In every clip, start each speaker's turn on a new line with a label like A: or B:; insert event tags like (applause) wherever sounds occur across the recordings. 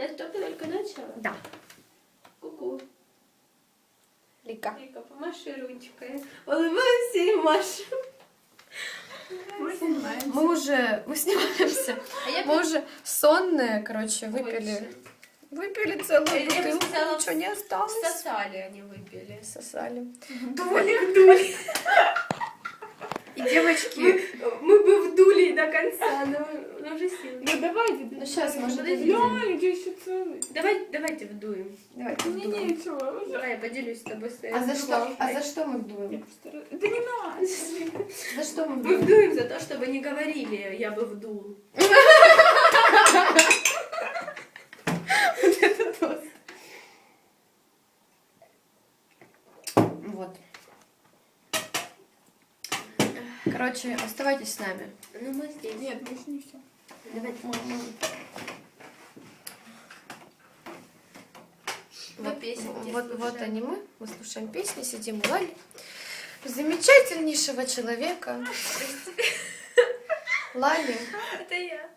A: Настя только начала?
B: Да.
A: Ку-ку.
B: Лика.
A: Вика, помаши ручкой. Улыбаемся и машем.
C: Мы снимаемся.
B: Мы уже, мы снимаемся.
A: А я
B: Мы уже сонные, короче, выпили. Выпили целую
A: Я бы
B: бутылку,
A: сказала,
B: ничего не осталось.
A: Сосали они выпили.
B: Сосали.
C: Дули, (laughs) дули.
B: И девочки,
A: Мы бы вдули до конца, но, но уже сил.
C: Ну давайте.
B: Ну, щас, может,
A: Подожди.
C: Я иди еще целый.
A: Давай, давайте вдуем.
B: давайте
C: Не,
B: вдуем.
C: не, чего? уже.
A: Давай, я поделюсь с тобой своей
B: А за что? А за что мы вдуем?
C: просто Да не надо.
B: За что мы
A: Мы
B: вдуем?
A: вдуем за то, чтобы не говорили, я бы вдул.
B: Вот. Короче, оставайтесь с нами.
A: Ну мы здесь.
C: Нет, мы еще не все.
A: Давайте.
B: Вот,
A: песенки
B: вот, вот
A: слушаем.
B: они мы. Мы слушаем песни, сидим у Лали. Замечательнейшего человека. Лали.
A: Это я.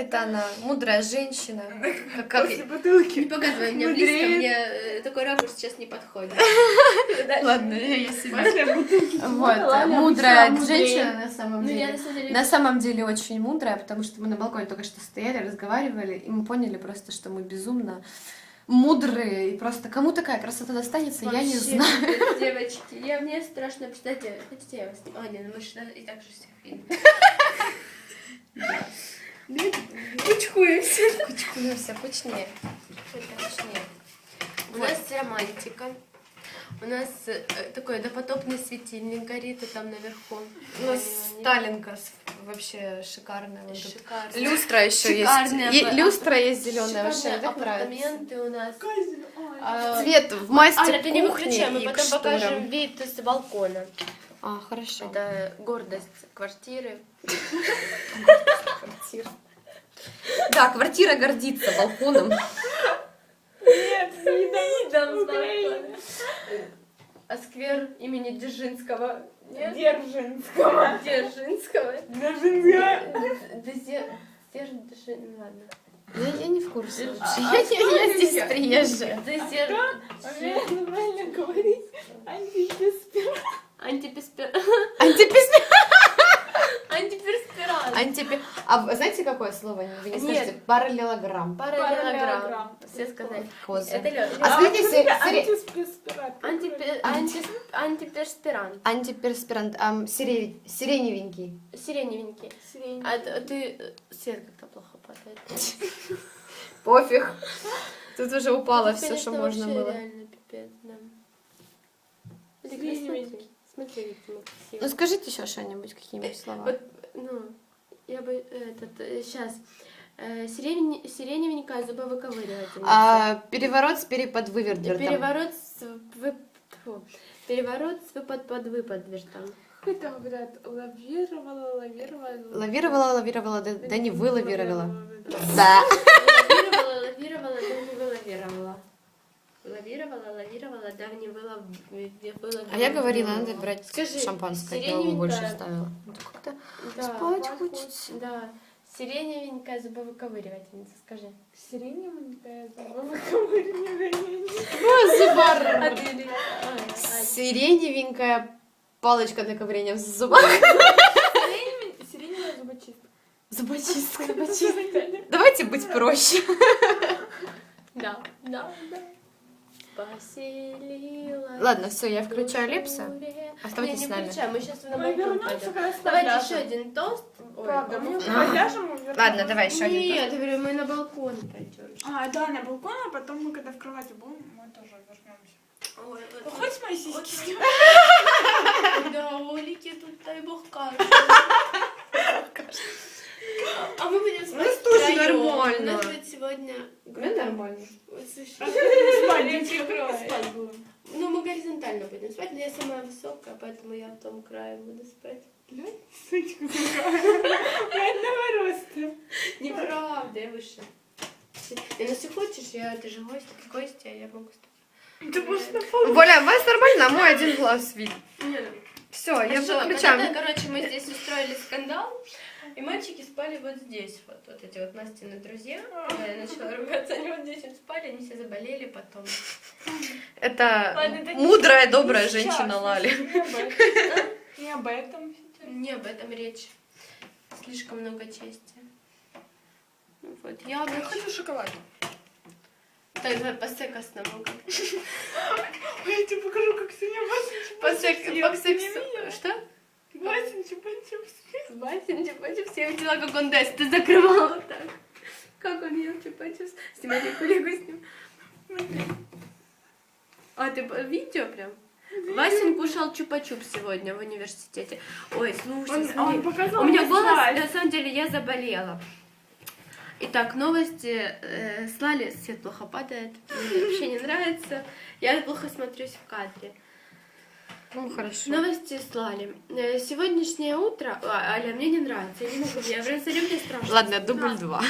B: Это она, мудрая женщина. Как, как-
C: После бутылки.
A: Не показывай меня
C: Мудреет.
A: близко, мне э, такой ракурс сейчас не подходит. (laughs)
B: Ладно, я
C: бутылки.
B: Вот, мудрая женщина на самом
A: Ну
B: деле.
A: на самом деле...
B: На самом деле очень мудрая, потому что мы на балконе только что стояли, разговаривали, и мы поняли просто, что мы безумно мудрые, и просто кому такая красота достанется, я не
A: Вообще,
B: знаю.
A: Девочки, я, мне страшно представьте, хотите я вас? А, нет, мы же и так же всех видим. Кучкуемся.
B: Кучкуемся, кучнее. Это кучнее.
A: У нас романтика. У нас э, такой допотопный светильник горит, и там наверху.
B: У нас Сталинка вообще шикарная. вон тут.
A: Шикарно.
B: Люстра еще
A: Шикарные
B: есть. И люстра есть зеленая вообще.
A: Апартаменты у нас. А,
B: Цвет в масти
A: Аля, ты не выключай, мы потом покажем вид с балкона.
B: А, хорошо.
A: Это гордость квартиры.
B: Квартира. Да, квартира гордится балконом.
C: Нет, видом.
A: Видом. А сквер имени Дзержинского? Нет?
C: Держинского.
A: Дзержинского?
C: Держинского.
A: Дзе- Дзержин... ну Ладно.
B: Я, я не в курсе вообще.
C: А
B: Я, я здесь приезжая.
A: Дзер...
C: Умею нормально говорить. Антидеспир.
A: Антипеспир...
B: Антипис...
A: Антиперспирант.
B: А вы знаете, какое слово вы не скажете? Параллелограмм.
A: Параллелограмм.
C: Параллелограмм.
A: Все сказали.
B: Козы.
A: Это Лё.
B: А смотрите,
A: Антиперспирант.
B: Антиперспирант. сиреневенький.
A: Сиреневенький. А ты... э, Свет как-то плохо падает. (laughs)
B: Пофиг. Тут уже упало все, что можно было.
A: реально пипец, да. Ну смотри. Смотри.
B: Ну скажите еще что-нибудь, какие-нибудь слова.
A: Вот, ну, я бы этот сейчас сирень, сиреневенькая зубовыковыривательница.
B: А, переворот с переподвывертом.
A: Переворот с вы, фу, переворот с выпад под выподвертом.
C: Как это говорят? Лавировала, лавировала.
B: Лавировала, лавировала, да, да не вылавировала.
C: Лавировала.
B: Да.
A: Лавировала, лавировала, да не вылавировала. Лавировала, лавировала, да не вылав... вылавировала.
B: А я говорила, надо брать
A: Скажи,
B: шампанское, я его больше ставила. Ну, как-то
A: Да,
B: спать хочется.
A: да. Сиреневенькая зубовыковыривательница, скажи.
C: Сиреневенькая зубовыковыривание. (laughs)
A: А а, а,
B: Сиреневенькая палочка для ковырения в зубах.
C: Сиреневая зубочистка. (laughs)
B: Зубочистка. Давайте быть проще.
A: Да, да, да.
B: Ладно, все, я включаю
A: море.
B: Оставайтесь
A: не,
B: с
A: не
B: нами.
A: включай, мы сейчас на
C: Мы
A: балкон
C: вернемся, когда
A: Давайте
C: ляжем.
A: еще один тост. Ой,
C: Правда, мы
A: мне-
C: когда ляжем, мы вернемся.
B: Ладно, давай еще один.
A: Нет, я говорю, мы на балкон пойдем.
C: А, да, на балкон, а потом мы когда в кровати будем, мы тоже вернемся.
A: Ой,
C: Ну, Хоть мои сиськи. (laughs)
A: Да, Олики тут, дай бог, кажется. А мы будем
B: тоже
A: втроём.
B: нормально.
A: У сегодня...
B: нормально.
C: Спать,
A: прикрой.
C: спать будем.
A: Ну, мы горизонтально будем спать, но я самая высокая, поэтому я в том крае буду спать.
C: Блядь, сучка какая. Мы одного роста.
A: Неправда, я выше. Ну, если хочешь, я, ты же гость, Костя, я могу с тобой.
C: Ты можешь на.
B: Воля, вас нормально, а мой один глаз видит.
A: Ну,
B: Все, я выключаю.
A: когда-то, короче, мы здесь устроили скандал. И мальчики спали вот здесь, вот, вот эти вот Настины друзья. Когда я начала ругаться, они вот здесь вот спали, они все заболели потом.
B: Это
A: Ладно, это не-
B: мудрая,
A: не
B: добрая
A: сейчас,
B: женщина
A: не
B: Лали.
C: Не об этом. Не об этом сейчас.
A: Не об этом речь. Слишком много чести. Ну Вот, я
C: Я хочу шоколад.
A: Так, давай по секосному. как. (laughs)
C: Я тебе покажу, как сегодня
A: По сек...
C: чупа-чупс
A: по
C: не видела?
A: Что?
C: Васин чупа-чупс.
A: Васин чупа-чупс. Я видела, как он даст. Ты закрывала так. Как он ел чупа-чупс. Снимали коллегу с ним. А, ты видео прям? Васин кушал чупа-чуп сегодня в университете. Ой, слушай,
C: Он,
A: смотри.
C: он показал
A: У меня голос,
C: слайд.
A: на самом деле, я заболела. Итак, новости. Э, с Лали свет плохо падает. Мне вообще не нравится. Я плохо смотрюсь в кадре.
B: Ну, хорошо.
A: Новости с Лали. Э, Сегодняшнее утро... А, Аля, мне не нравится. Я не могу. Я в Ренсале мне страшно.
B: Ладно, дубль два.